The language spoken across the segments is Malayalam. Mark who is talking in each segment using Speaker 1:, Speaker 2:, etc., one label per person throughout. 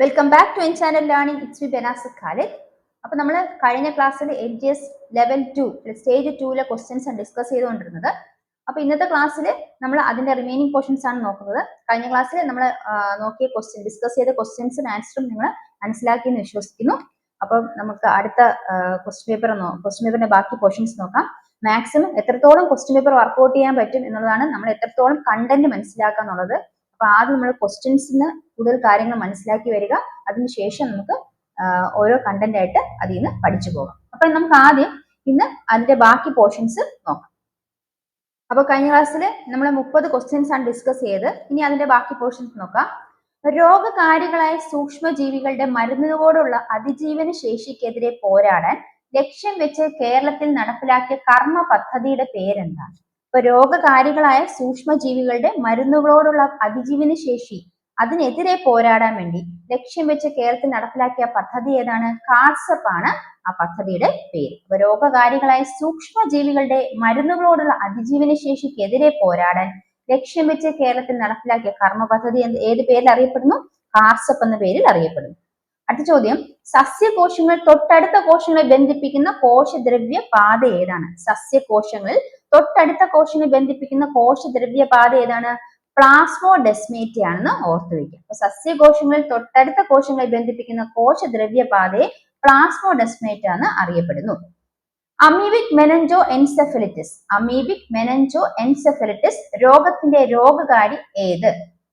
Speaker 1: Welcome back to N channel learning it's V Benas Khalid അപ്പോൾ നമ്മൾ കഴിഞ്ഞ ക്ലാസ്സിൽ L G S level two stage ടൂവിലെ questions discuss ചെയ്തുകൊണ്ടിരുന്നത്. അപ്പോൾ ഇന്നത്തെ ക്ലാസ്സിൽ നമ്മൾ അതിന്റെ റിമൈനിങ് പോർഷൻസ് ആണ് നോക്കുന്നത്. കഴിഞ്ഞ ക്ലാസ്സിൽ നമ്മൾ നോക്കിയ ക്വസ്റ്റ്യൻ ഡിസ്കസ് ചെയ്ത ക്വസ്റ്റ്യൻസും ആൻസറും നിങ്ങൾ മനസ്സിലാക്കി എന്ന് വിശ്വസിക്കുന്നു. അപ്പൊ നമുക്ക് അടുത്ത ക്വസ്റ്റ്യൻ പേപ്പർ ക്വസ്റ്റ്യൻ പേപ്പറിന്റെ ബാക്കി പോർഷൻസ് നോക്കാം. മാക്സിമം എത്രത്തോളം ക്വസ്റ്റ്യൻ പേപ്പർ വർക്ക്ഔട്ട് ചെയ്യാൻ പറ്റും എന്നുള്ളതാണ് നമ്മൾ എത്രത്തോളം കണ്ടന്റ് മനസ്സിലാക്കുക എന്നുള്ളത് അപ്പൊ ആദ്യം നമ്മൾ ക്വസ്റ്റ്യൻസിന് കൂടുതൽ കാര്യങ്ങൾ മനസ്സിലാക്കി വരിക. അതിനുശേഷം നമുക്ക് ഓരോ കണ്ടന്റ് ആയിട്ട് അതിൽ നിന്ന് പഠിച്ചു പോകാം. അപ്പൊ നമുക്ക് ആദ്യം ഇന്ന് അതിന്റെ ബാക്കി പോർഷൻസ് നോക്കാം. അപ്പൊ കഴിഞ്ഞ ക്ലാസ്സിൽ നമ്മൾ മുപ്പത് ക്വസ്റ്റ്യൻസ് ആണ് ഡിസ്കസ് ചെയ്ത് ഇനി അതിന്റെ ബാക്കി പോർഷൻസ് നോക്കാം. രോഗകാരികളായ സൂക്ഷ്മജീവികളുടെ മരുന്നുകളോടുള്ള അതിജീവന ശേഷിക്കെതിരെ പോരാടാൻ ലക്ഷ്യം വെച്ച് കേരളത്തിൽ നടപ്പിലാക്കിയ കർമ്മ പദ്ധതിയുടെ പേരെന്താണ്? ഇപ്പൊ രോഗകാരികളായ സൂക്ഷ്മജീവികളുടെ മരുന്നുകളോടുള്ള അതിജീവന ശേഷി അതിനെതിരെ പോരാടാൻ വേണ്ടി ലക്ഷ്യം വെച്ച് കേരളത്തിൽ നടപ്പിലാക്കിയ പദ്ധതി ഏതാണ്? കാർസപ്പ് ആണ് ആ പദ്ധതിയുടെ പേര്. അപ്പൊ രോഗകാരികളായ സൂക്ഷ്മജീവികളുടെ മരുന്നുകളോടുള്ള അതിജീവന ശേഷിക്കെതിരെ പോരാടാൻ ലക്ഷ്യം വെച്ച് കേരളത്തിൽ നടപ്പിലാക്കിയ കർമ്മ പദ്ധതി ഏത് പേരിൽ അറിയപ്പെടുന്നു? കാർസപ്പ് എന്ന പേരിൽ അറിയപ്പെടുന്നു. അടുത്ത ചോദ്യം. സസ്യകോശങ്ങൾ തൊട്ടടുത്ത കോശങ്ങളെ ബന്ധിപ്പിക്കുന്ന കോശദ്രവ്യ പാത ഏതാണ്? സസ്യകോശങ്ങളിൽ തൊട്ടടുത്ത കോശങ്ങളെ ബന്ധിപ്പിക്കുന്ന കോശദ്രവ്യ പാത ഏതാണ്? പ്ലാസ്മോഡെസ്മേറ്റ ആണെന്ന് ഓർത്തു വയ്ക്കുക. അപ്പൊ സസ്യകോശങ്ങളിൽ തൊട്ടടുത്ത കോശങ്ങളെ ബന്ധിപ്പിക്കുന്ന കോശദ്രവ്യ പാതയെ പ്ലാസ്മോഡെസ്മേറ്റ ആണ് അറിയപ്പെടുന്നു. Amoebic meningoencephalitis amoebic meningoencephalitis രോഗത്തിന്റെ രോഗകാരി ഏത്?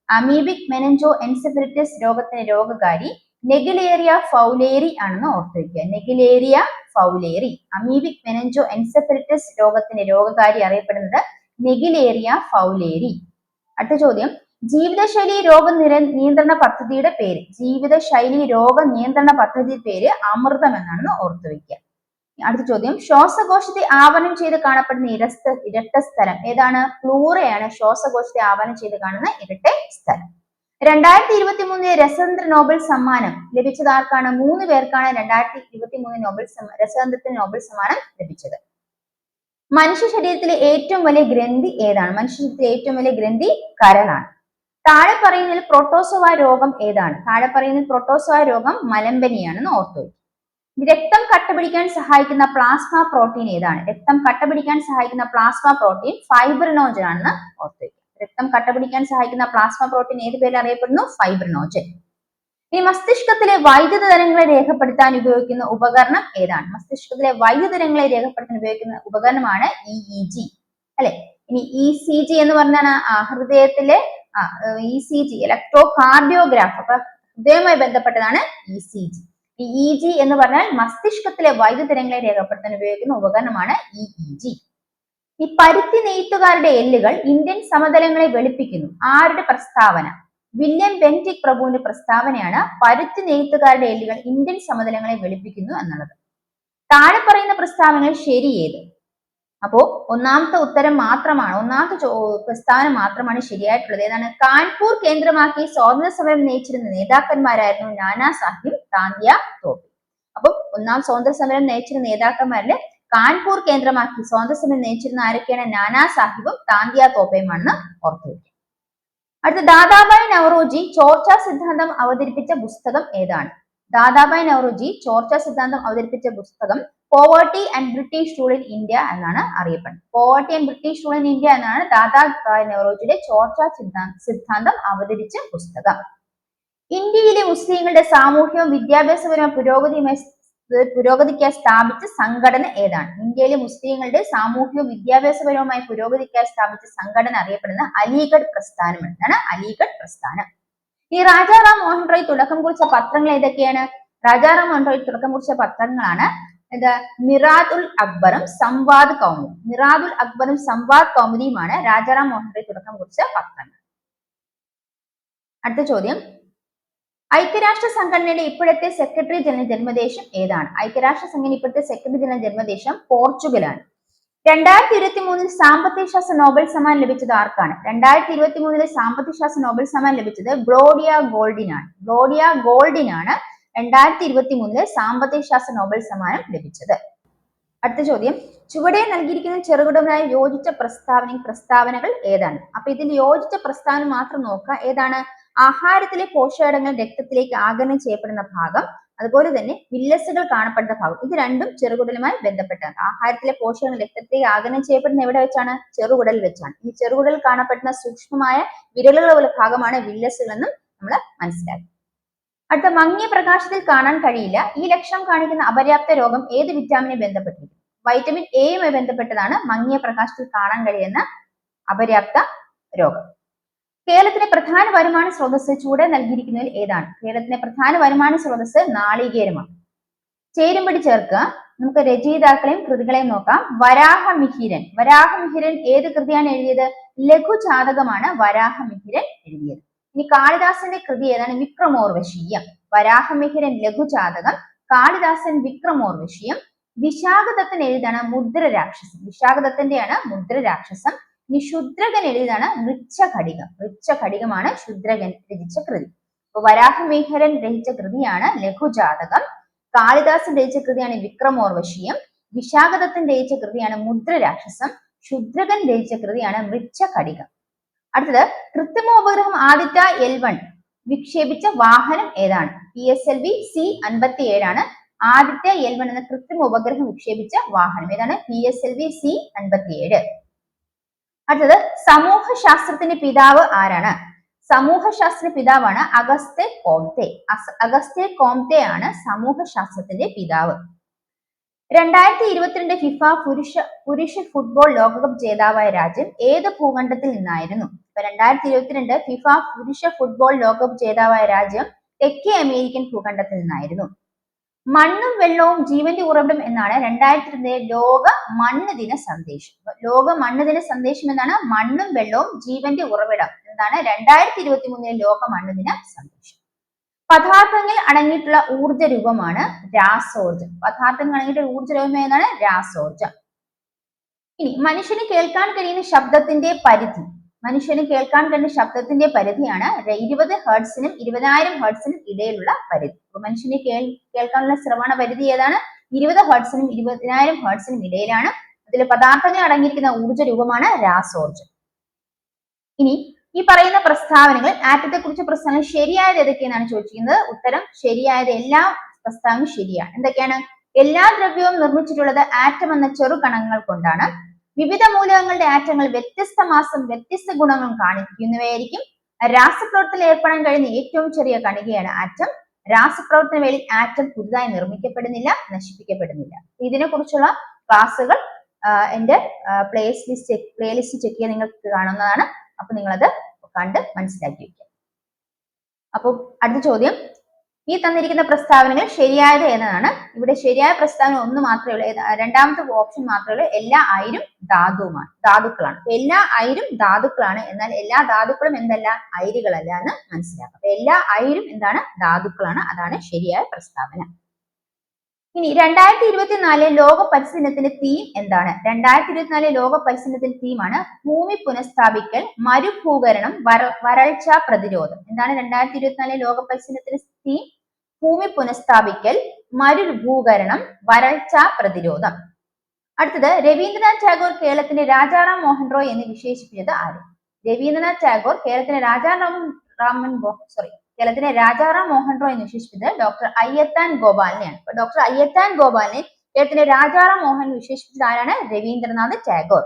Speaker 1: അമീബിക് മെനഞ്ചോ എൻസെഫലിറ്റിസ് രോഗത്തിന്റെ രോഗകാരി നെഗിലേറിയ ഫൗലേറി ആണെന്ന് ഓർത്തു വെക്കുക Naegleria fowleri amoebic meningoencephalitis രോഗത്തിന്റെ രോഗകാരി അറിയപ്പെടുന്നത് നെഗിലേറിയ ഫൗലേറി അടുത്ത ചോദ്യം. ജീവിതശൈലി രോഗ നിയന്ത്രണ പദ്ധതിയുടെ പേര്. ജീവിതശൈലി രോഗ നിയന്ത്രണ പദ്ധതി പേര് അമൃതം എന്നാണെന്ന് ഓർത്തു വയ്ക്കുക അടുത്ത ചോദ്യം. ശ്വാസകോശത്തെ ആവരണം ചെയ്ത് കാണപ്പെടുന്ന ഇരസ്ഥ ഇരട്ട സ്ഥലം ഏതാണ്? ഫ്ലൂറയാണ് ശ്വാസകോശത്തെ ആവരണം ചെയ്ത് കാണുന്ന ഇരട്ട സ്ഥലം രണ്ടായിരത്തി ഇരുപത്തി മൂന്ന് രസതന്ത്ര നോബൽ സമ്മാനം ലഭിച്ചത് ആർക്കാണ് മൂന്ന് പേർക്കാണ് രണ്ടായിരത്തി ഇരുപത്തി മൂന്ന് നോബൽ രസതന്ത്രത്തിന് നോബൽ സമ്മാനം ലഭിച്ചത്. മനുഷ്യ ശരീരത്തിലെ ഏറ്റവും വലിയ ഗ്രന്ഥി ഏതാണ്? മനുഷ്യ ശരീരത്തിലെ ഏറ്റവും വലിയ ഗ്രന്ഥി കരളാണ്. താഴെ പറയുന്നതിൽ പ്രോട്ടോസോവ രോഗം ഏതാണ്? താഴെ പറയുന്നതിൽ പ്രോട്ടോസോവ രോഗം മലമ്പനിയാണെന്ന് ഓർത്തു രക്തം കട്ടപിടിക്കാൻ സഹായിക്കുന്ന പ്ലാസ്മ പ്രോട്ടീൻ ഏതാണ്? രക്തം കട്ടപിടിക്കാൻ സഹായിക്കുന്ന പ്ലാസ്മ പ്രോട്ടീൻ ഫൈബ്രിനോജൻ ആണെന്ന് ഓർത്തു രക്തം കട്ടപിടിക്കാൻ സഹായിക്കുന്ന പ്ലാസ്മ പ്രോട്ടീൻ ഏത് പേരിൽ അറിയപ്പെടുന്നു? ഫൈബ്രിനോജൻ ഇനി മസ്തിഷ്കത്തിലെ വൈദ്യുത തരങ്ങളെ രേഖപ്പെടുത്താൻ ഉപയോഗിക്കുന്ന ഉപകരണം ഏതാണ്? മസ്തിഷ്കത്തിലെ വൈദ്യുത തരങ്ങളെ രേഖപ്പെടുത്താൻ ഉപയോഗിക്കുന്ന ഉപകരണമാണ് ഇ ഇ ജി അല്ലെ? ഇനി ഇ സി ജി എന്ന് പറഞ്ഞാൽ ഹൃദയത്തിലെ E C G electrocardiograph അപ്പൊ ഹൃദയവുമായി ബന്ധപ്പെട്ടതാണ് E C G E G എന്ന് പറഞ്ഞാൽ മസ്തിഷ്കത്തിലെ വൈദ്യുത തരങ്ങളെ രേഖപ്പെടുത്താൻ ഉപയോഗിക്കുന്ന ഉപകരണമാണ് ഇ ഇ ജി ഈ പരുത്തി നെയ്ത്തുകാരുടെ എല്ലുകൾ ഇന്ത്യൻ സമതലങ്ങളെ വെളുപ്പിക്കുന്നു. ആരുടെ പ്രസ്താവന? വില്യം ബെന്റിക് പ്രഭുവിന്റെ പ്രസ്താവനയാണ് പരുത്തി നെയ്ത്തുകാരുടെ എല്ലുകൾ ഇന്ത്യൻ സമതലങ്ങളെ വെളുപ്പിക്കുന്നു എന്നുള്ളത്. താഴെ പറയുന്ന പ്രസ്താവനകൾ ശരി ഏത്? അപ്പോ ഒന്നാമത്തെ ഉത്തരം മാത്രമാണ് ഒന്നാമത്തെ പ്രസ്താവന മാത്രമാണ് ശരിയായിട്ടുള്ളത്. ഏതാണ്? കാൺപൂർ കേന്ദ്രമാക്കി സ്വാതന്ത്ര്യ സമരം നയിച്ചിരുന്ന നേതാക്കന്മാരായിരുന്നു നാനാ സാഹിബ് താന്തിയ തോപ്പി. അപ്പൊ ഒന്നാം സ്വാതന്ത്ര്യ സമരം നയിച്ചിരുന്ന നേതാക്കന്മാരിൽ കാൺപൂർ കേന്ദ്രമാക്കി സ്വാതന്ത്ര്യ സമരം നയിച്ചിരുന്ന ആരൊക്കെയാണ്? നാനാ സാഹിബും താന്ത്യ തോപ്പയുമാണെന്ന് ഓർത്തു വയ്ക്കുക അടുത്ത ദാദാബായ് നവറോജി ചോർച്ച സിദ്ധാന്തം അവതരിപ്പിച്ച പുസ്തകം ഏതാണ്? ദാദാബായ് നവറോജി ചോർച്ച സിദ്ധാന്തം അവതരിപ്പിച്ച പുസ്തകം poverty and British rule in India എന്നാണ് അറിയപ്പെടുന്നത്. Poverty and British rule in India എന്നാണ് ദാദാബായ് നവറോജിയുടെ ചോർച്ച സിദ്ധാന്തം അവതരിച്ച പുസ്തകം. ഇന്ത്യയിലെ മുസ്ലിങ്ങളുടെ സാമൂഹ്യവും വിദ്യാഭ്യാസപരവും പുരോഗതിയുമായി പുരോഗതിക്കായി സ്ഥാപിച്ച സംഘടന ഏതാണ്? ഇന്ത്യയിലെ മുസ്ലിങ്ങളുടെ സാമൂഹ്യ വിദ്യാഭ്യാസപരവുമായി പുരോഗതിക്കായി സ്ഥാപിച്ച സംഘടന അറിയപ്പെടുന്ന അലിഗഡ് പ്രസ്ഥാനം എന്നാണ് അലിഗഡ് പ്രസ്ഥാനം. ഈ രാജാറാം മോഹൻ റോയ് തുടക്കം കുറിച്ച പത്രങ്ങൾ ഏതൊക്കെയാണ്? രാജാറാം മോഹൻ റോയ് തുടക്കം കുറിച്ച പത്രങ്ങളാണ്. ഇത് മിറാദ് ഉൽ അക്ബറും സംവാദ് കൗമുദി. മിറാദ് ഉൽ അക്ബറും സംവാദ് കൗമുദിയുമാണ് രാജാറാം മോഹൻ റോയ് തുടക്കം കുറിച്ച പത്രങ്ങൾ. അടുത്ത ചോദ്യം. ഐക്യരാഷ്ട്ര സംഘടനയുടെ ഇപ്പോഴത്തെ സെക്രട്ടറി ജനറൽ ജന്മദേശം ഏതാണ്? ഐക്യരാഷ്ട്ര സംഘടന ഇപ്പോഴത്തെ സെക്രട്ടറി ജനറൽ ജന്മദേശം പോർച്ചുഗലാണ്. രണ്ടായിരത്തി ഇരുപത്തി മൂന്നിൽ സാമ്പത്തിക ശാസ്ത്ര നോബൽ സമ്മാനം ലഭിച്ചത് ആർക്കാണ്? രണ്ടായിരത്തി ഇരുപത്തി മൂന്നിലെ സാമ്പത്തിക ശാസ്ത്ര നോബൽ സമ്മാനം ലഭിച്ചത് ഗ്ലോഡിയ ഗോൾഡിനാണ്. ഗ്ലോഡിയ ഗോൾഡിനാണ് രണ്ടായിരത്തി ഇരുപത്തി മൂന്നിലെ സാമ്പത്തിക ശാസ്ത്ര നോബൽ സമ്മാനം ലഭിച്ചത്. അടുത്ത ചോദ്യം. ചുവടെ നൽകിയിരിക്കുന്ന ചെറുകിടമായി യോജിച്ച പ്രസ്താവന പ്രസ്താവനകൾ ഏതാണ്? അപ്പൊ ഇതിൽ യോജിച്ച പ്രസ്താവന മാത്രം നോക്കുക. ഏതാണ്? ആഹാരത്തിലെ പോഷകങ്ങൾ രക്തത്തിലേക്ക് ആഗിരണം ചെയ്യപ്പെടുന്ന ഭാഗം അതുപോലെ തന്നെ വില്ലസുകൾ കാണപ്പെടുന്ന ഭാഗം. ഇത് രണ്ടും ചെറുകുടലുമായി ബന്ധപ്പെട്ടാണ് ആഹാരത്തിലെ പോഷകങ്ങൾ രക്തത്തിലേക്ക് ആഗിരണം ചെയ്യപ്പെടുന്ന എവിടെ വെച്ചാണ്? ചെറുകുടൽ വെച്ചാണ്. ഈ ചെറുകുടൽ കാണപ്പെടുന്ന സൂക്ഷ്മമായ വിരലുകളുള്ള ഭാഗമാണ് വില്ലസുകൾ എന്നും നമ്മൾ മനസ്സിലാക്കി. അടുത്ത മങ്ങിയ പ്രകാശത്തിൽ കാണാൻ കഴിയില്ല. ഈ ലക്ഷണം കാണിക്കുന്ന അപര്യാപ്ത രോഗം ഏത് വിറ്റാമിനെ ബന്ധപ്പെട്ടിരിക്കും വൈറ്റമിൻ എയുമായി ബന്ധപ്പെട്ടതാണ് മങ്ങിയ പ്രകാശത്തിൽ കാണാൻ കഴിയുന്ന അപര്യാപ്ത രോഗം. കേരളത്തിലെ പ്രധാന വരുമാന സ്രോതസ് ചൂടെ നൽകിയിരിക്കുന്നതിൽ ഏതാണ്? കേരളത്തിലെ പ്രധാന വരുമാന സ്രോതസ് നാളികേരമാണ്. ചേരുംപടി ചേർക്കുക നമുക്ക് രചയിതാക്കളെയും കൃതികളെയും നോക്കാം. വരാഹമിഹിരൻ. വരാഹമിഹിരൻ ഏത് കൃതിയാണ് എഴുതിയത്? ലഘുജാതകമാണ് വരാഹമിഹിരൻ എഴുതിയത്. ഇനി കാളിദാസന്റെ കൃതി ഏതാണ്? വിക്രമോർവശീയം. വരാഹമിഹിരൻ ലഘുജാതകം. കാളിദാസൻ വിക്രമോർവശീയം. വിശാഖദത്തൻ എഴുതാണ് മുദ്ര രാക്ഷസം വിശാഖദത്തന്റെയാണ് മുദ്ര രാക്ഷസം ഇനി ശുദ്രകൻ എഴുതിയതാണ് വൃക്ഷഘടികം. വൃക്ഷഘടികമാണ് ശുദ്രകൻ രചിച്ച കൃതി. അപ്പൊ വരാഹമേഖരൻ രചിച്ച കൃതിയാണ് ലഘുജാതകം. കാളിദാസൻ രചിച്ച കൃതിയാണ് വിക്രമോർവശീയം. വിശാഖദത്തൻ രചിച്ച കൃതിയാണ് മുദ്രരാക്ഷസം. ശുദ്രകൻ രചിച്ച കൃതിയാണ് വൃക്ഷഘടികം. അടുത്തത് കൃത്രിമോപഗ്രഹം ആദിത്യ എൽ വൺ വിക്ഷേപിച്ച വാഹനം ഏതാണ്? P S L V C അൻപത്തി ഏഴാണ് ആദിത്യ എൽ വൺ എന്ന കൃത്രിമ ഉപഗ്രഹം വിക്ഷേപിച്ച വാഹനം ഏതാണ്? P S L V C അൻപത്തി ഏഴ് അടുത്തത് സമൂഹ ശാസ്ത്രത്തിന്റെ പിതാവ് ആരാണ്? സമൂഹശാസ്ത്ര പിതാവാണ് അഗസ്തെ കോംതെ. അഗസ്തെ കോംതെ ആണ് സമൂഹശാസ്ത്രത്തിന്റെ പിതാവ്. രണ്ടായിരത്തി ഇരുപത്തിരണ്ട് ഫിഫ പുരുഷ പുരുഷ ഫുട്ബോൾ ലോകകപ്പ് ജേതാവായ രാജ്യം ഏത് ഭൂഖണ്ഡത്തിൽ നിന്നായിരുന്നു? ഇപ്പൊ രണ്ടായിരത്തി ഇരുപത്തിരണ്ട് ഫിഫ പുരുഷ ഫുട്ബോൾ ലോകകപ്പ് ജേതാവായ രാജ്യം തെക്കേ അമേരിക്കൻ ഭൂഖണ്ഡത്തിൽ നിന്നായിരുന്നു. മണ്ണും വെള്ളവും ജീവന്റെ ഉറവിടം എന്നാണ് രണ്ടായിരത്തി ഇരുപത് ലോക മണ്ണ് ദിന സന്ദേശം. ലോക മണ്ണ് ദിന സന്ദേശം എന്നാണ് മണ്ണും വെള്ളവും ജീവന്റെ ഉറവിടം. എന്നാണ് രണ്ടായിരത്തി ഇരുപത്തി മൂന്നിലെ ലോക മണ്ണ് ദിന സന്ദേശം. പദാർത്ഥങ്ങൾ അടങ്ങിയിട്ടുള്ള ഊർജ രൂപമാണ് രാസോർജം. പദാർത്ഥങ്ങൾ അടങ്ങിയിട്ടുള്ള ഊർജ രൂപം ഏതാണ്? രാസോർജം. ഇനി മനുഷ്യന് കേൾക്കാൻ കഴിയുന്ന ശബ്ദത്തിന്റെ പരിധി. മനുഷ്യന് കേൾക്കാൻ കഴിയുന്ന ശബ്ദത്തിന്റെ പരിധിയാണ്. ഇരുപത് ഹേർട്സിനും ഇരുപതിനായിരം ഹേർട്സിനും ഇടയിലുള്ള പരിധി. അപ്പൊ മനുഷ്യന് കേൾ കേൾക്കാനുള്ള ശ്രവണ പരിധി ഏതാണ്? ഇരുപത് ഹേർട്സിനും ഇരുപതിനായിരം ഹേർട്സിനും ഇടയിലാണ്. അതിൽ പദാർത്ഥങ്ങൾ അടങ്ങിയിരിക്കുന്ന ഊർജ രൂപമാണ് രാസോർജം ഇനി ഈ പറയുന്ന പ്രസ്താവനകൾ ആറ്റത്തെ കുറിച്ച് പ്രസ്താവന ശരിയായത് ഏതൊക്കെയെന്നാണ് ചോദിച്ചിരിക്കുന്നത്? ഉത്തരം ശരിയായത് എല്ലാ പ്രസ്താവനയും ശരിയാണ്. എന്തൊക്കെയാണ്? എല്ലാ ദ്രവ്യവും നിർമ്മിച്ചിട്ടുള്ളത് ആറ്റം എന്ന ചെറു കണങ്ങൾ കൊണ്ടാണ്. വിവിധ മൂലകങ്ങളുടെ ആറ്റങ്ങൾ വ്യത്യസ്ത മാസം വ്യത്യസ്ത ഗുണങ്ങൾ കാണിക്കുന്നവയായിരിക്കും. രാസപ്രവർത്തനത്തിൽ ഏർപ്പെടാൻ കഴിയുന്ന ഏറ്റവും ചെറിയ കണികയാണ് ആറ്റം. രാസപ്രവർത്തന വേളയിൽ ആറ്റം പുതുതായി നിർമ്മിക്കപ്പെടുന്നില്ല നശിപ്പിക്കപ്പെടുന്നില്ല. ഇതിനെ കുറിച്ചുള്ള ക്ലാസ്സുകൾ എന്റെ playlist playlist check ചെയ്യാൻ നിങ്ങൾക്ക് കാണുന്നതാണ്. അപ്പൊ നിങ്ങളത് കണ്ട് മനസ്സിലാക്കി വെക്കുക. അപ്പോൾ അടുത്ത ചോദ്യം. ഈ തന്നിരിക്കുന്ന പ്രസ്താവനകൾ ശരിയായത് എന്നതാണ്. ഇവിടെ ശരിയായ പ്രസ്താവന ഒന്ന് മാത്രമേ ഉള്ളൂ. രണ്ടാമത്തെ ഓപ്ഷൻ മാത്രമേ ഉള്ളൂ. എല്ലാ അയിരും ധാതുവുമാണ് ധാതുക്കളാണ്. എല്ലാ അയിരും ധാതുക്കളാണ്. എന്നാൽ എല്ലാ ധാതുക്കളും എന്തല്ല? അയിരുകളല്ല എന്ന് മനസ്സിലാക്കാം. എല്ലാ അയിരും എന്താണ്? ധാതുക്കളാണ്. അതാണ് ശരിയായ പ്രസ്താവന. ഇനി രണ്ടായിരത്തി ഇരുപത്തിനാലിലെ ലോക പരിസ്ഥിതിത്തിന്റെ തീം എന്താണ്? രണ്ടായിരത്തി ഇരുപത്തിനാലിലെ ലോക പരിസ്ഥിതിത്തിന്റെ തീമാണ് ഭൂമി പുനഃസ്ഥാപിക്കൽ മരുഭൂകരണം വര വരൾച്ച പ്രതിരോധം. എന്താണ് രണ്ടായിരത്തി ഇരുപത്തിനാലിലെ ലോക പരിസ്ഥിതിത്തിന്റെ തീം ഭൂമി പുനഃസ്ഥാപിക്കൽ മരുഭൂകരണം വരൾച്ച പ്രതിരോധം. അടുത്തത് രവീന്ദ്രനാഥ് ടാഗോർ കേരളത്തിന്റെ രാജാറാം മോഹൻ റോയ് എന്ന് വിശേഷിപ്പിച്ചത് ആര്? രവീന്ദ്രനാഥ് ടാഗോർ കേരളത്തിന്റെ രാജാറാം രാമൻ സോറി കേരളത്തിലെ രാജാറാം മോഹൻ റോയ് വിശേഷിപ്പിച്ചത് ഡോക്ടർ അയ്യത്താൻ ഗോപാലിനെയാണ്. അപ്പൊ ഡോക്ടർ അയ്യത്താൻ ഗോപാലിനെ കേരളത്തിലെ രാജാറാം മോഹൻ വിശേഷിപ്പിച്ചത് ആരാണ്? രവീന്ദ്രനാഥ് ടാഗോർ.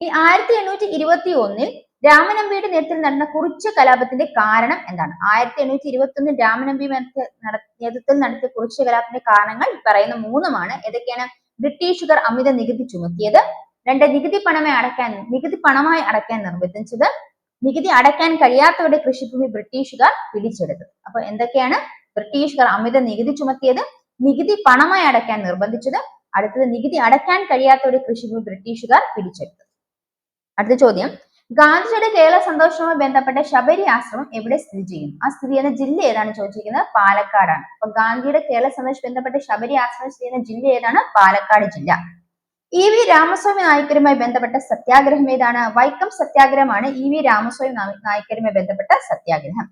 Speaker 1: ഈ ആയിരത്തി എണ്ണൂറ്റി ഇരുപത്തി ഒന്നിൽ രാമനമ്പിയുടെ നേതൃത്വത്തിൽ നടന്ന കുറിച്ച കലാപത്തിന്റെ കാരണം എന്താണ്? ആയിരത്തി എണ്ണൂറ്റി ഇരുപത്തി ഒന്നിൽ രാമനമ്പി നേതൃത്വത്തിൽ നടത്തിയ കുറിച്ച കലാപത്തിന്റെ കാരണങ്ങൾ പറയുന്ന മൂന്നുമാണ്. ഏതൊക്കെയാണ്? ബ്രിട്ടീഷുകാർ അമിത നികുതി ചുമത്തിയത്. രണ്ട് നികുതി പണമായി അടക്കാൻ നികുതി പണമായി അടക്കാൻ നിർബന്ധിച്ചത്. നികുതി അടയ്ക്കാൻ കഴിയാത്തവരുടെ കൃഷിഭൂമി ബ്രിട്ടീഷുകാർ പിടിച്ചെടുത്തു. അപ്പൊ എന്തൊക്കെയാണ്? ബ്രിട്ടീഷുകാർ അമിത നികുതി ചുമത്തിയത് നികുതി പണമായി അടയ്ക്കാൻ നിർബന്ധിച്ചത് അടുത്തത് നികുതി അടയ്ക്കാൻ കഴിയാത്തവരുടെ കൃഷിഭൂമി ബ്രിട്ടീഷുകാർ പിടിച്ചെടുത്തു. അടുത്ത ചോദ്യം. ഗാന്ധിജിയുടെ കേരള സന്തോഷവുമായി ബന്ധപ്പെട്ട ശബരി ആശ്രമം എവിടെ സ്ഥിതി ചെയ്യുന്നു? ആ സ്ഥിതി ചെയ്യുന്ന ജില്ല ഏതാണ് ചോദിച്ചിരിക്കുന്നത്? പാലക്കാടാണ്. അപ്പൊ ഗാന്ധിയുടെ കേരള സന്തോഷം ബന്ധപ്പെട്ട ശബരി ആശ്രമം സ്ഥിതി ചെയ്യുന്ന ജില്ല ഏതാണ്? പാലക്കാട് ജില്ല. ഇ വി രാമസ്വാമി നായ്ക്കരുമായി ബന്ധപ്പെട്ട സത്യാഗ്രഹം ഏതാണ്? വൈക്കം സത്യാഗ്രഹമാണ് ഇ വി രാമസ്വാമി നായകരുമായി ബന്ധപ്പെട്ട സത്യാഗ്രഹം.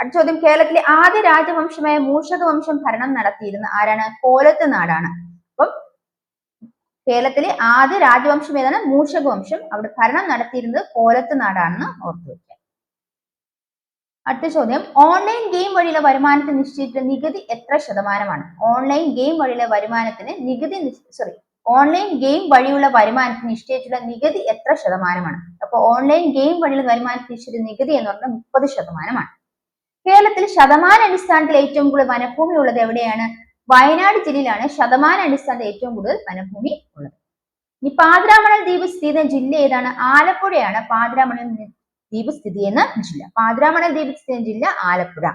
Speaker 1: അടുത്ത ചോദ്യം കേരളത്തിലെ ആദ്യ രാജവംശമായ മൂഷക വംശം ഭരണം നടത്തിയിരുന്ന ആരാണ്? കോലത്ത് നാടാണ്. അപ്പം കേരളത്തിലെ ആദ്യ രാജവംശം ഏതാണ്? മൂഷക വംശം അവിടെ ഭരണം നടത്തിയിരുന്നത് കോലത്ത് നാടാണെന്ന് ഓർത്തു വെക്കുക. അടുത്ത ചോദ്യം ഓൺലൈൻ ഗെയിം വഴിയുള്ള വരുമാനത്തിന് നിശ്ചയിച്ച നികുതി എത്ര ശതമാനമാണ്? ഓൺലൈൻ ഗെയിം വഴിയുള്ള വരുമാനത്തിന് നികുതി സോറി ഓൺലൈൻ ഗെയിം വഴിയുള്ള വരുമാനത്തിന് നിശ്ചയിച്ചിട്ടുള്ള നികുതി എത്ര ശതമാനമാണ്? അപ്പോൾ ഓൺലൈൻ ഗെയിം വഴിയുള്ള വരുമാനത്തിന് നിശ്ചയിച്ച നികുതി എന്ന് പറഞ്ഞാൽ മുപ്പത് ശതമാനമാണ്. കേരളത്തിൽ ശതമാന അടിസ്ഥാനത്തിൽ ഏറ്റവും കൂടുതൽ വനഭൂമി ഉള്ളത് എവിടെയാണ്? വയനാട് ജില്ലയിലാണ് ശതമാന അടിസ്ഥാനത്തിൽ ഏറ്റവും കൂടുതൽ വനഭൂമി ഉള്ളത്. ഇനി പാതിരാമണൽ ദ്വീപ് സ്ഥിതി ചെയ്യുന്ന ജില്ല ഏതാണ്? ആലപ്പുഴയാണ്. പാതിരാമണൽ ദ്വീപ് സ്ഥിതി ചെയ്യുന്ന ജില്ല. പാതിരാമണൽ ദ്വീപ് സ്ഥിതി ചെയ്യുന്ന ജില്ല ആലപ്പുഴ.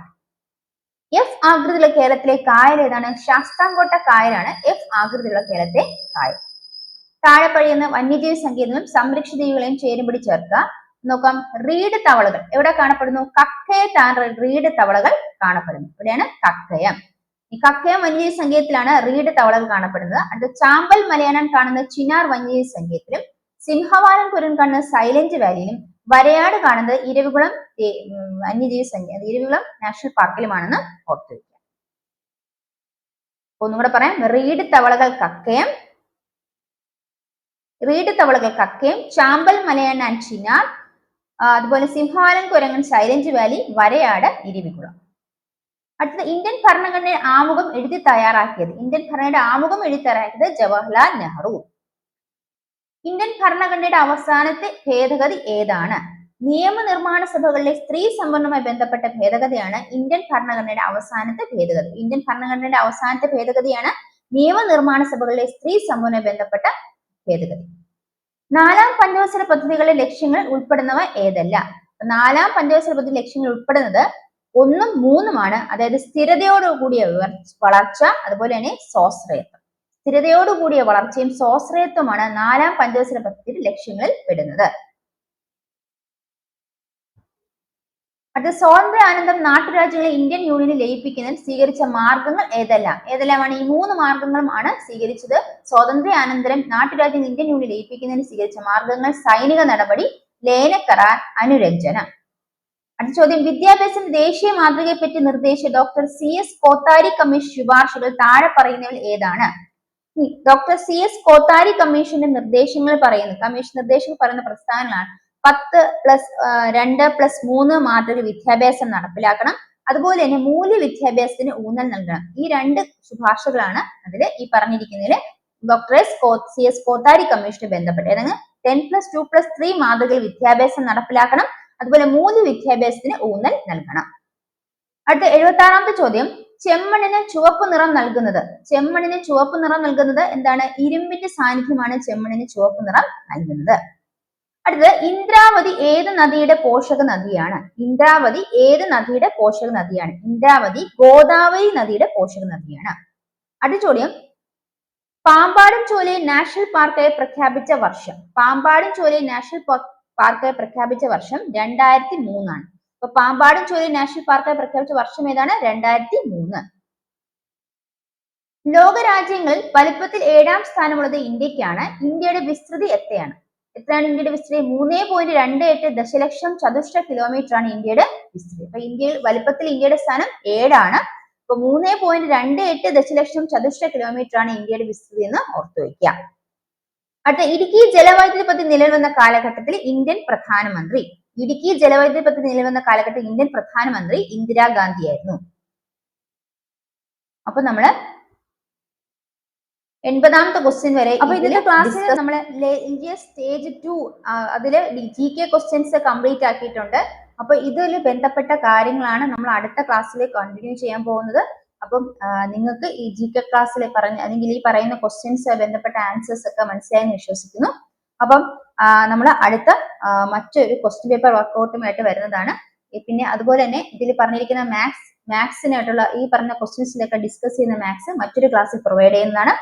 Speaker 1: എഫ് ആകൃതിയുള്ള കേരളത്തിലെ കായൽ ഏതാണ്? ശാസ്താംകോട്ട കായലാണ് എഫ് ആകൃതിയുള്ള കേരളത്തെ കായൽ. താഴെ പഴിയുന്ന വന്യജീവി സങ്കേതങ്ങളും സംരക്ഷിത ജീവികളെയും ചേരുംപടി ചേർക്കുക. നോക്കാം. റീഡ് തവളകൾ. എവിടെ കാണപ്പെടുന്നു? കക്കയ കക്കയത്താണ് റീഡ് തവളകൾ കാണപ്പെടുന്നു. ഇവിടെയാണ് കക്കയം. ഈ കക്കയം വന്യജീവി സങ്കേതത്തിലാണ് റീഡ് തവളകൾ കാണപ്പെടുന്നത്. അടുത്ത ചാമ്പൽ മലയാനം കാണുന്ന ചിനാർ വന്യജീവി സങ്കേതത്തിലും സിംഹവാലം കുരൻ കാണുന്ന സൈലന്റ് വാലിയിലും വരയാട് കാണുന്നത് ഇരവികുളം വന്യജീവി സങ്കേതം ഇരവികുളം നാഷണൽ പാർക്കിലുമാണെന്ന് ഓർത്തു വയ്ക്കുക ഒന്നുകൂടെ പറയാം. റീഡ് തവളകൾ കക്കയം റീഡ് തവളകൾ കക്കയം ചാമ്പൽ മലയണ്ണ ആൻഡ് ചിനാർ അതുപോലെ സിംഹാലൻ കുരങ്ങൻ സൈലന്റ് വാലി വരയാട് ഇരവികുളം. അടുത്തത് ഇന്ത്യൻ ഭരണഘടനയുടെ ആമുഖം എഴുതി തയ്യാറാക്കിയത്. ഇന്ത്യൻ ഭരണയുടെ ആമുഖം എഴുതി തയ്യാറാക്കിയത് ജവഹർലാൽ നെഹ്റു. ഇന്ത്യൻ ഭരണഘടനയുടെ അവസാനത്തെ ഭേദഗതി ഏതാണ്? നിയമനിർമ്മാണ സഭകളിലെ സ്ത്രീ സംവരണവുമായി ബന്ധപ്പെട്ട ഭേദഗതിയാണ് ഇന്ത്യൻ ഭരണഘടനയുടെ അവസാനത്തെ ഭേദഗതി. ഇന്ത്യൻ ഭരണഘടനയുടെ അവസാനത്തെ ഭേദഗതിയാണ് നിയമനിർമ്മാണ സഭകളിലെ സ്ത്രീ സംവരണവുമായി ബന്ധപ്പെട്ട ഭേദഗതി. നാലാം പഞ്ചവത്സര പദ്ധതികളിലെ ലക്ഷ്യങ്ങൾ ഉൾപ്പെടുന്നവ ഏതല്ല? നാലാം പഞ്ചവത്സര പദ്ധതി ലക്ഷ്യങ്ങൾ ഉൾപ്പെടുന്നത് ഒന്നും മൂന്നുമാണ്. അതായത് സ്ഥിരതയോടുകൂടിയ വളർച്ച അതുപോലെ തന്നെ സ്വാശ്രയത്വം. സ്ഥിരതയോടുകൂടിയ വളർച്ചയും സ്വാശ്രയത്വമാണ് നാലാം പഞ്ചവത്സര പദ്ധതിയുടെ ലക്ഷ്യങ്ങളിൽ പെടുന്നത്. അടുത്ത സ്വാതന്ത്ര്യാനന്തരം നാട്ടുരാജ്യങ്ങളെ ഇന്ത്യൻ യൂണിയനിൽ ലയിപ്പിക്കുന്നതിൽ സ്വീകരിച്ച മാർഗങ്ങൾ ഏതെല്ലാം? ഏതെല്ലാമാണ്? ഈ മൂന്ന് മാർഗങ്ങളും ആണ് സ്വീകരിച്ചത്. സ്വാതന്ത്ര്യാനന്തരം നാട്ടുരാജ്യങ്ങൾ ഇന്ത്യൻ യൂണിയനിൽ ലയിപ്പിക്കുന്നതിന് സ്വീകരിച്ച മാർഗങ്ങൾ സൈനിക നടപടി ലേനക്കറാൻ അനുരഞ്ജനം. അടുത്ത ചോദ്യം വിദ്യാഭ്യാസത്തിന്റെ ദേശീയ മാതൃകയെ പറ്റി നിർദ്ദേശിച്ച doctor C S Kothari commission ശുപാർശകൾ താഴെ പറയുന്നവൽ ഏതാണ്? ഡോക്ടർ സി എസ് കോത്താരി കമ്മീഷന്റെ നിർദ്ദേശങ്ങൾ പറയുന്നു. കമ്മീഷൻ നിർദ്ദേശങ്ങൾ പറയുന്ന പ്രസ്ഥാനങ്ങളാണ്. പത്ത് പ്ലസ് രണ്ട് പ്ലസ് മൂന്ന് മാതൃക വിദ്യാഭ്യാസം നടപ്പിലാക്കണം. അതുപോലെ തന്നെ മൂല്യ വിദ്യാഭ്യാസത്തിന് ഊന്നൽ നൽകണം. ഈ രണ്ട് ശുപാർശകളാണ് അതിൽ ഈ പറഞ്ഞിരിക്കുന്നതിൽ doctor S C S Kothari commission ബന്ധപ്പെട്ട് അതായത് ten plus two plus three മാതൃക വിദ്യാഭ്യാസം നടപ്പിലാക്കണം. അതുപോലെ മൂല്യ വിദ്യാഭ്യാസത്തിന് ഊന്നൽ നൽകണം. അടുത്ത എഴുപത്തി ആറാമത്തെ ചോദ്യം. ചെമ്മണിന് ചുവപ്പ് നിറം നൽകുന്നത്. ചെമ്മണിന് ചുവപ്പ് നിറം നൽകുന്നത് എന്താണ്? ഇരുമ്പിന്റെ സാന്നിധ്യമാണ് ചെമ്മണിന് ചുവപ്പ് നിറം നൽകുന്നത്. അടുത്തത് ഇന്ദ്രാവതി ഏത് നദിയുടെ പോഷക നദിയാണ്? ഇന്ദ്രാവതി ഏത് നദിയുടെ പോഷക നദിയാണ്? ഇന്ദ്രാവതി ഗോദാവരി നദിയുടെ പോഷക നദിയാണ്. അടുത്ത ചോദ്യം പാമ്പാടും ചോലയെ നാഷണൽ പാർക്കായി പ്രഖ്യാപിച്ച വർഷം. പാമ്പാടും ചോലയെ നാഷണൽ പാർക്കായി പ്രഖ്യാപിച്ച വർഷം രണ്ടായിരത്തി മൂന്നാണ്. അപ്പൊ പാമ്പാടും ചോലി നാഷണൽ പാർക്കായി പ്രഖ്യാപിച്ച വർഷം ഏതാണ്? രണ്ടായിരത്തി മൂന്ന് ലോകരാജ്യങ്ങളിൽ വലിപ്പത്തിൽ ഏഴാം സ്ഥാനമുള്ളത് ഇന്ത്യക്കാണ്. ഇന്ത്യയുടെ വിസ്തൃതി എത്രയാണ്? എത്രയാണ് ഇന്ത്യയുടെ വിസ്തൃതി? മൂന്നേ പോയിന്റ് രണ്ട് എട്ട് ദശലക്ഷം ചതുഷ്ട കിലോമീറ്റർ ആണ് ഇന്ത്യയുടെ വിസ്തൃതി. അപ്പൊ ഇന്ത്യയിൽ വലിപ്പത്തിൽ ഇന്ത്യയുടെ സ്ഥാനം ഏഴാണ്. അപ്പൊ മൂന്നേ പോയിന്റ് രണ്ട് എട്ട് ദശലക്ഷം ചതുഷ്ട കിലോമീറ്റർ ആണ് ഇന്ത്യയുടെ വിസ്തൃതി എന്ന് ഓർത്തു വയ്ക്കുക അടുത്ത ഇടുക്കി ജലവൈദ്യുതി പദ്ധതി നിലവിൽ വന്ന കാലഘട്ടത്തിൽ ഇന്ത്യൻ പ്രധാനമന്ത്രി ഇടുക്കി ജലവൈദ്യുതി പദ്ധതി നിലവിൽ വന്ന കാലഘട്ടം ഇന്ത്യൻ പ്രധാനമന്ത്രി ഇന്ദിരാഗാന്ധി ആയിരുന്നു. അപ്പൊ നമ്മൾ എൺപതാമത്തെ ക്വസ്റ്റ്യൻ വരെ അപ്പൊ ഇതിന്റെ ക്ലാസ്സിൽ നമ്മൾ ഇന്ത്യ സ്റ്റേജ് ടു അതിൽ ജി കെ ക്വസ്റ്റ്യൻസ് കംപ്ലീറ്റ് ആക്കിയിട്ടുണ്ട്. അപ്പൊ ഇതിൽ ബന്ധപ്പെട്ട കാര്യങ്ങളാണ് നമ്മൾ അടുത്ത ക്ലാസ്സിൽ കണ്ടിന്യൂ ചെയ്യാൻ പോകുന്നത്. അപ്പം നിങ്ങൾക്ക് ഈ ജി കെ ക്ലാസ്സിൽ പറഞ്ഞ അല്ലെങ്കിൽ ഈ പറയുന്ന ക്വസ്റ്റ്യൻസ് ബന്ധപ്പെട്ട ആൻസേഴ്സ് ഒക്കെ മനസ്സിലായെന്ന് വിശ്വസിക്കുന്നു. അപ്പം നമ്മൾ അടുത്ത മറ്റൊരു ക്വസ്റ്റ്യൻ പേപ്പർ വർക്കൗട്ടുമായിട്ട് വരുന്നതാണ്. പിന്നെ അതുപോലെ തന്നെ ഇതിൽ പറഞ്ഞിരിക്കുന്ന മാത്സ് മാത്സിനായിട്ടുള്ള ഈ പറഞ്ഞ ക്വസ്റ്റ്യൻസിലൊക്കെ ഡിസ്കസ് ചെയ്യുന്ന മാത്സ് മറ്റൊരു ക്ലാസ്സിൽ പ്രൊവൈഡ് ചെയ്യുന്നതാണ്.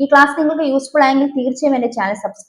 Speaker 1: ഈ ക്ലാസ് നിങ്ങൾക്ക് യൂസ്ഫുൾ ആയെങ്കിൽ തീർച്ചയായും എന്റെ ചാനൽ സബ്സ്ക്രൈബ്